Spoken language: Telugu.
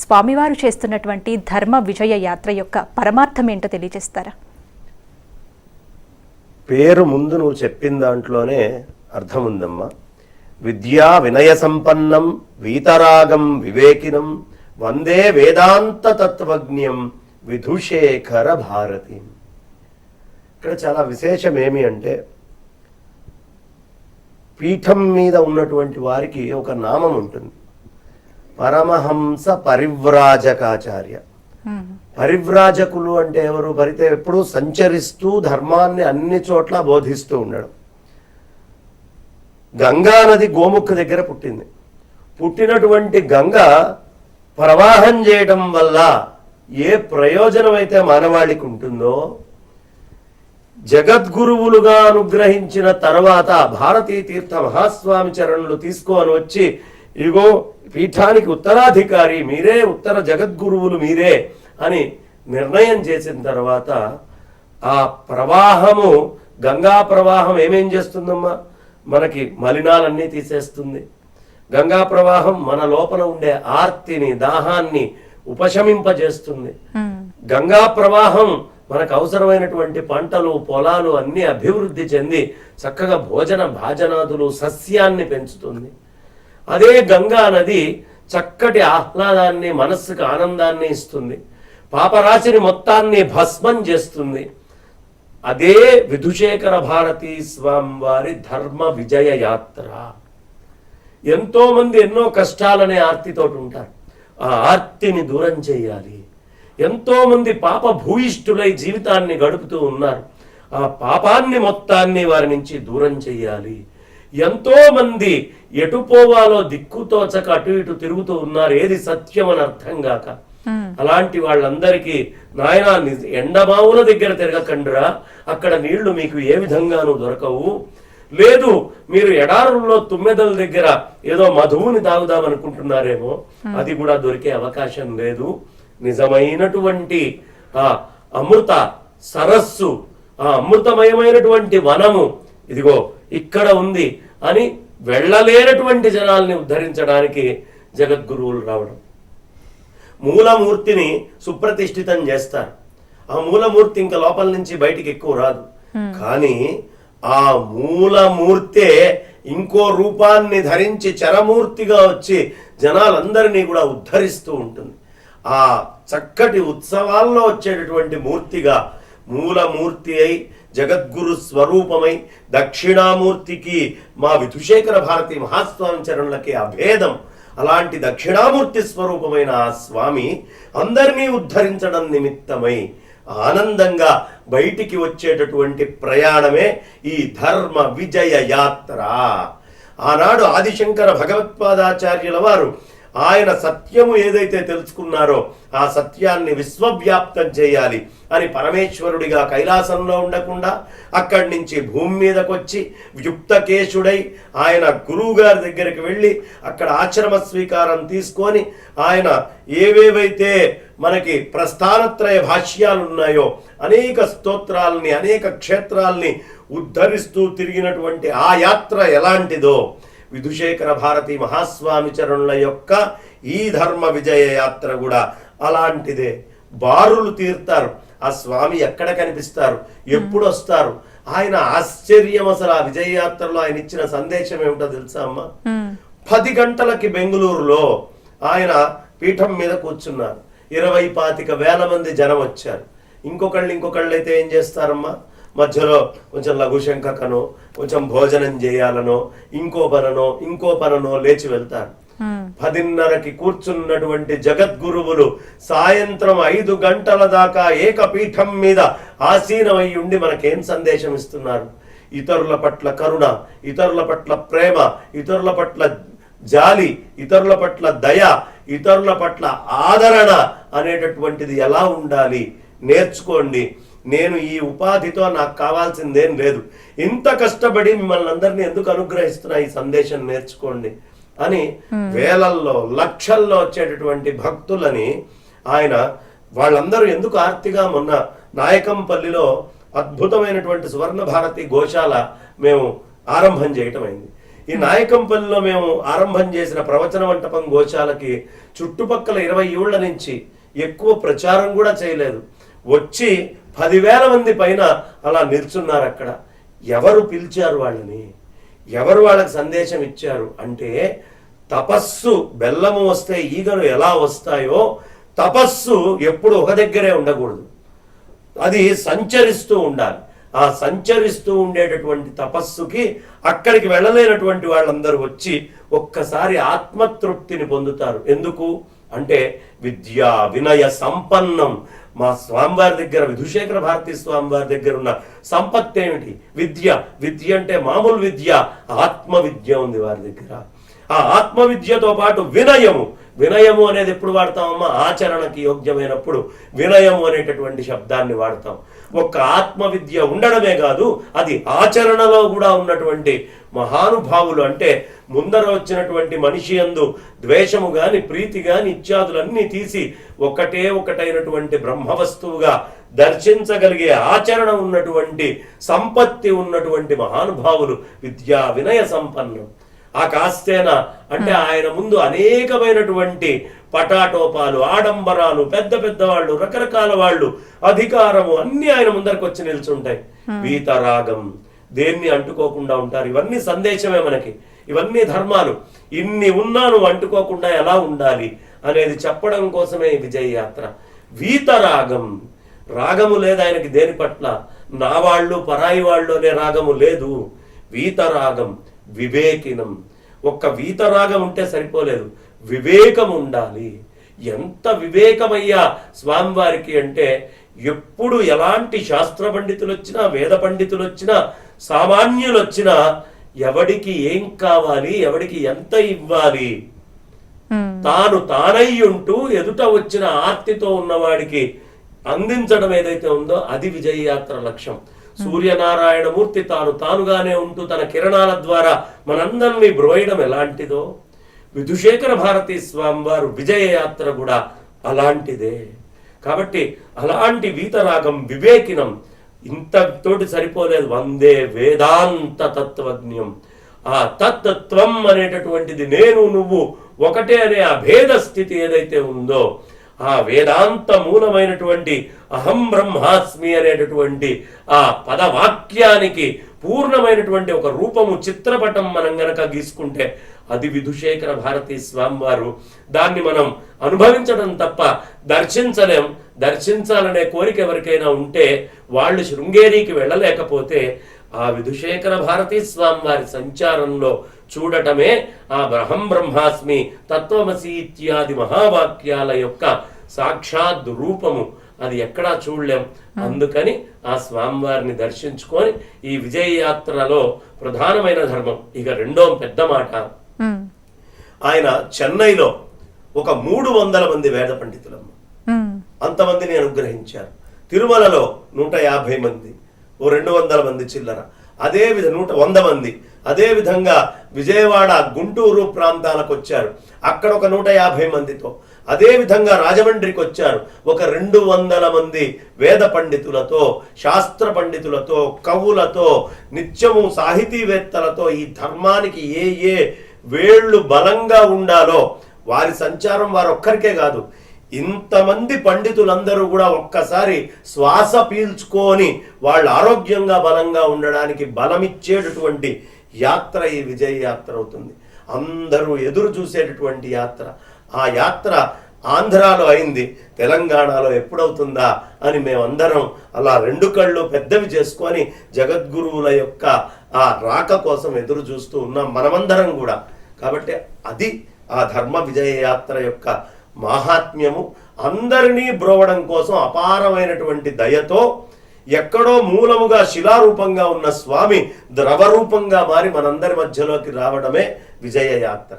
స్వామివారు చేస్తున్నటువంటి ధర్మ విజయ యాత్ర యొక్క పరమార్థం ఏంటో తెలియజేస్తారా? పేరు ముందు నువ్వు చెప్పిన దాంట్లోనే అర్థం ఉందమ్మా. విద్యా వినయ సంపన్నం వీతరాగం వివేకినం వందే వేదాంత తత్వజ్ఞం విధుశేఖర భారతి. ఇక్కడ చాలా విశేషం ఏమి అంటే పీఠం మీద ఉన్నటువంటి వారికి ఒక నామం ఉంటుంది. పరమహంస పరివ్రాజకాచార్య పరివ్రాజకులు అంటే ఎవరు? పరితే ఎప్పుడూ సంచరిస్తూ ధర్మాన్ని అన్ని చోట్ల బోధిస్తూ ఉండడం. గంగా నది గోముఖ దగ్గర పుట్టింది. పుట్టినటువంటి గంగ ప్రవాహం చేయడం వల్ల ఏ ప్రయోజనం అయితే మానవాళికి ఉంటుందో జగద్గురువులుగా అనుగ్రహించిన తర్వాత భారతీ తీర్థ మహాస్వామి చరణులు తీసుకొని వచ్చి ఇగో పీఠానికి ఉత్తరాధికారి మీరే ఉత్తర జగద్గురువులు మీరే అని నిర్ణయం చేసిన తర్వాత ఆ ప్రవాహము గంగా ప్రవాహం ఏమేం చేస్తుందమ్మా? మనకి మలినాలన్నీ తీసేస్తుంది. గంగా ప్రవాహం మన లోపల ఉండే ఆర్తిని దాహాన్ని ఉపశమింపజేస్తుంది. గంగా ప్రవాహం మనకు అవసరమైనటువంటి పంటలు పొలాలు అన్ని అభివృద్ధి చెంది చక్కగా భోజన భాజనాదులు సస్యాన్ని పెంచుతుంది. అదే గంగా నది చక్కటి ఆహ్లాదాన్ని మనస్సుకు ఆనందాన్ని ఇస్తుంది. పాపరాశిని మొత్తాన్ని భస్మం చేస్తుంది. అదే విధుశేఖర భారతీ స్వామివారి ధర్మ విజయ యాత్ర. ఎంతోమంది ఎన్నో కష్టాలనే ఆర్తితోటి ఉంటారు. ఆ ఆర్తిని దూరం చేయాలి. ఎంతోమంది పాప భూయిష్ఠులై జీవితాన్ని గడుపుతూ ఉన్నారు. ఆ పాపాన్ని మొత్తాన్ని వారి నుంచి దూరం చేయాలి. ఎంతో మంది ఎటు పోవాలో దిక్కుతోచక అటు ఇటు తిరుగుతూ ఉన్నారు. ఏది సత్యం అని అర్థం కాక. అలాంటి వాళ్ళందరికీ నాయన ఎండమావుల దగ్గర తిరగకండిరా. అక్కడ నీళ్ళు మీకు ఏ విధంగానూ దొరకవు. లేదు మీరు ఎడారుల్లో తుమ్మెదల దగ్గర ఏదో మధువుని తాగుదాం అనుకుంటున్నారేమో అది కూడా దొరికే అవకాశం లేదు. నిజమైనటువంటి ఆ అమృత సరస్సు ఆ అమృతమయమైనటువంటి వనము. ఇదిగో ఇక్కడ ఉంది అని వెళ్ళలేనటువంటి జనాల్ని ఉద్ధరించడానికి జగద్గురువులు రావడం. మూలమూర్తిని సుప్రతిష్ఠితం చేస్తారు. ఆ మూలమూర్తి ఇంకా లోపల నుంచి బయటికి ఎక్కువ రాదు. కానీ ఆ మూలమూర్తే ఇంకో రూపాన్ని ధరించి చరమూర్తిగా వచ్చి జనాలందరినీ కూడా ఉద్ధరిస్తూ ఉంటుంది. ఆ చక్కటి ఉత్సవాల్లో వచ్చేటటువంటి మూర్తిగా మూలమూర్తి అయి జగద్గురు స్వరూపమై దక్షిణామూర్తికి మా విధుశేఖర భారతి మహాస్వామి చరణులకి అభేదం అలాంటి దక్షిణామూర్తి స్వరూపమైన ఆ స్వామి అందరినీ ఉద్ధరించడం నిమిత్తమై ఆనందంగా బయటికి వచ్చేటటువంటి ప్రయాణమే ఈ ధర్మ విజయ యాత్ర. ఆనాడు ఆదిశంకర భగవత్పాదాచార్యుల వారు ఆయన సత్యము ఏదైతే తెలుసుకున్నారో ఆ సత్యాన్ని విశ్వవ్యాప్తం చేయాలి అని పరమేశ్వరుడిగా కైలాసంలో ఉండకుండా అక్కడి నుంచి భూమి మీదకొచ్చి యుక్తకేశుడై ఆయన గురువు గారి దగ్గరికి వెళ్ళి అక్కడ ఆశ్రమ స్వీకారం తీసుకొని ఆయన ఏవేవైతే మనకి ప్రస్థానత్రయ భాష్యాలు ఉన్నాయో అనేక స్తోత్రాలని అనేక క్షేత్రాల్ని ఉద్ధరిస్తూ తిరిగినటువంటి ఆ యాత్ర ఎలాంటిదో విధుశేఖర భారతి మహాస్వామి చరణుల యొక్క ఈ ధర్మ విజయ యాత్ర కూడా అలాంటిదే. బారులు తీరుతారు. ఆ స్వామి ఎక్కడ కనిపిస్తారు? ఎప్పుడు వస్తారు ఆయన ఆశ్చర్యం అసలు. ఆ విజయ యాత్రలో ఆయన ఇచ్చిన సందేశం ఏమిటో తెలుసా అమ్మా? పది గంటలకి బెంగళూరులో ఆయన పీఠం మీద కూర్చున్నారు. ఇరవై పాతిక వేల మంది జనం వచ్చారు. ఇంకొకళ్ళు ఇంకొకళ్ళు అయితే ఏం చేస్తారమ్మా? మధ్యలో కొంచెం లఘుశంకకనో కొంచెం భోజనం చేయాలనో ఇంకో పననో ఇంకో పననో లేచి వెళ్తారు. పదిన్నరకి కూర్చున్నటువంటి జగద్గురువులు సాయంత్రం ఐదు గంటల దాకా ఏకపీఠం మీద ఆసీనమై ఉండి మనకేం సందేశం ఇస్తున్నారు? ఇతరుల పట్ల కరుణ ఇతరుల పట్ల ప్రేమ ఇతరుల పట్ల జాలి ఇతరుల పట్ల దయ ఇతరుల పట్ల ఆదరణ అనేటటువంటిది ఎలా ఉండాలి? నేర్చుకోండి. నేను ఈ ఉపాధితో నాకు కావాల్సిందేం లేదు. ఇంత కష్టపడి మిమ్మల్ని అందరినీ ఎందుకు అనుగ్రహిస్తున్నా ఈ సందేశం నేర్చుకోండి అని వేలల్లో లక్షల్లో వచ్చేటటువంటి భక్తులని ఆయన వాళ్ళందరూ ఎందుకు ఆర్తిగా మొన్న నాయకంపల్లిలో అద్భుతమైనటువంటి సువర్ణ భారతి గోశాల మేము ఆరంభం చేయటం అయింది. ఈ నాయకంపల్లిలో మేము ఆరంభం చేసిన ప్రవచన మంటపం గోశాలకి చుట్టుపక్కల ఇరవై ఏళ్ళ నుంచి ఎక్కువ ప్రచారం కూడా చేయలేదు. వచ్చి పదివేల మంది పైన అలా నిల్చున్నారు అక్కడ ఎవరు పిలిచారు వాళ్ళని? ఎవరు వాళ్ళకి సందేశం ఇచ్చారు? అంటే తపస్సు బెల్లము వస్తే ఈగలు ఎలా వస్తాయో తపస్సు ఎప్పుడు ఒక దగ్గరే ఉండకూడదు. అది సంచరిస్తూ ఉండాలి. ఆ సంచరిస్తూ ఉండేటటువంటి తపస్సుకి అక్కడికి వెళ్ళలేనటువంటి వాళ్ళందరూ వచ్చి ఒక్కసారి ఆత్మతృప్తిని పొందుతారు. ఎందుకు? అంటే విద్యా వినయ సంపన్నం. మా స్వామివారి దగ్గర విధుశేఖర భారతి స్వామివారి దగ్గర ఉన్న సంపత్తి ఏమిటి? విద్య. విద్య అంటే మామూలు విద్య. ఆత్మ విద్య ఉంది వారి దగ్గర. ఆ ఆత్మ విద్యతో పాటు వినయము. వినయము అనేది ఎప్పుడు వాడతామమ్మా? ఆచరణకి యోగ్యమైనప్పుడు వినయము అనేటటువంటి శబ్దాన్ని వాడతాం. ఒక ఆత్మ విద్య ఉండడమే కాదు అది ఆచరణలో కూడా ఉన్నటువంటి మహానుభావులు అంటే ముందర వచ్చినటువంటి మనిషి యందు ద్వేషము గాని ప్రీతి గాని ఇత్యాదులన్నీ తీసి ఒకటే ఒకటైనటువంటి బ్రహ్మవస్తువుగా దర్శించగలిగే ఆచరణ ఉన్నటువంటి సంపత్తి ఉన్నటువంటి మహానుభావులు విద్యా వినయ సంపన్నం ఆ కాస్తేన? అంటే ఆయన ముందు అనేకమైనటువంటి పటాటోపాలు ఆడంబరాలు పెద్ద పెద్ద వాళ్ళు రకరకాల వాళ్ళు అధికారము అన్ని ఆయన ముందరకు వచ్చి నిల్చుంటాయి. వీతరాగం దేన్ని అంటుకోకుండా ఉంటారు? ఇవన్నీ సందేశమే మనకి. ఇవన్నీ ధర్మాలు. ఇన్ని ఉన్నా నువ్వు అంటుకోకుండా ఎలా ఉండాలి అనేది చెప్పడం కోసమే విజయ యాత్ర వీతరాగం రాగము లేదు ఆయనకి దేని పట్ల? నా వాళ్ళు పరాయి వాళ్ళు అనే రాగము లేదు. వీతరాగం వివేకినం. ఒక్క వీతరాగం ఉంటే సరిపోలేదు. వివేకం ఉండాలి. ఎంత వివేకమయ్యా స్వామివారికి అంటే ఎప్పుడు ఎలాంటి శాస్త్ర పండితులు వచ్చినా వేద పండితులు వచ్చినా సామాన్యులు వచ్చినా ఎవడికి ఏం కావాలి ఎవడికి ఎంత ఇవ్వాలి? తాను తానై ఉంటూ ఎదుట వచ్చిన ఆర్తితో ఉన్నవాడికి అందించడం ఏదైతే ఉందో అది విజయయాత్ర లక్ష్యం. సూర్యనారాయణమూర్తి తాను తానుగానే ఉంటూ తన కిరణాల ద్వారా మనందరినీ బ్రోయడం ఎలాంటిదో విధుశేఖర భారతి స్వామి వారు విజయయాత్ర కూడా అలాంటిదే. కాబట్టి అలాంటి వీతరాగం వివేకినం ఇంతతోటి సరిపోలేదు. వందే వేదాంత తత్వజ్ఞం. ఆ తత్వం అనేటటువంటిది నేను నువ్వు ఒకటే అనే ఆ భేద స్థితి ఏదైతే ఉందో ఆ వేదాంత మూలమైనటువంటి అహం బ్రహ్మాస్మి అనేటటువంటి ఆ పదవాక్యానికి పూర్ణమైనటువంటి ఒక రూపము చిత్రపటం మనం గనక గీసుకుంటే అది విధుశేఖర భారతీ స్వామి వారు దాన్ని మనం అనుభవించడం తప్ప దర్శించలేం. దర్శించాలనే కోరిక ఎవరికైనా ఉంటే వాళ్ళు శృంగేరికి వెళ్ళలేకపోతే ఆ విధుశేఖర భారతీ స్వామి వారి సంచారంలో చూడటమే ఆ బ్రహం బ్రహ్మాస్మి తత్వమసి ఇత్యాది మహావాక్యాల యొక్క సాక్షాత్ రూపము. అది ఎక్కడా చూడలేం. అందుకని ఆ స్వామివారిని దర్శించుకొని ఈ విజయ యాత్రలో ప్రధానమైన ధర్మం ఇక రెండో పెద్ద మాట. ఆయన చెన్నైలో ఒక మూడు వందల మంది వేద పండితులమ్మ. అంతమందిని అనుగ్రహించారు. తిరుమలలో నూట యాభై మంది ఓ రెండు వందల మంది చిల్లర. అదే విధ నూట వంద మంది. అదేవిధంగా విజయవాడ గుంటూరు ప్రాంతాలకు వచ్చారు. అక్కడ ఒక నూట యాభై మందితో. అదేవిధంగా రాజమండ్రికి వచ్చారు. ఒక రెండు వందల మంది వేద పండితులతో శాస్త్ర పండితులతో కవులతో నిత్యము సాహితీవేత్తలతో ఈ ధర్మానికి ఏ ఏ వేళ్ళు బలంగా ఉండాలో వారి సంచారం వారొక్కరికే కాదు. ఇంతమంది పండితులందరూ కూడా ఒక్కసారి శ్వాస పీల్చుకొని వాళ్ళు ఆరోగ్యంగా బలంగా ఉండడానికి బలమిచ్చేటటువంటి యాత్ర ఈ విజయ యాత్ర అవుతుంది. అందరూ ఎదురు చూసేటటువంటి యాత్ర. ఆ యాత్ర ఆంధ్రాలో అయింది తెలంగాణలో ఎప్పుడవుతుందా అని మేమందరం అలా రెండు కళ్ళు పెద్దవి చేసుకొని జగద్గురువుల యొక్క ఆ రాక కోసం ఎదురు చూస్తూ ఉన్నాం మనమందరం కూడా. కాబట్టి అది ఆ ధర్మ విజయ యాత్ర యొక్క మాహాత్మ్యము అందరినీ బ్రోవడం కోసం అపారమైనటువంటి దయతో ఎక్కడో మూలముగా శిలారూపంగా ఉన్న స్వామి ద్రవరూపంగా మారి మనందరి మధ్యలోకి రావడమే విజయ యాత్ర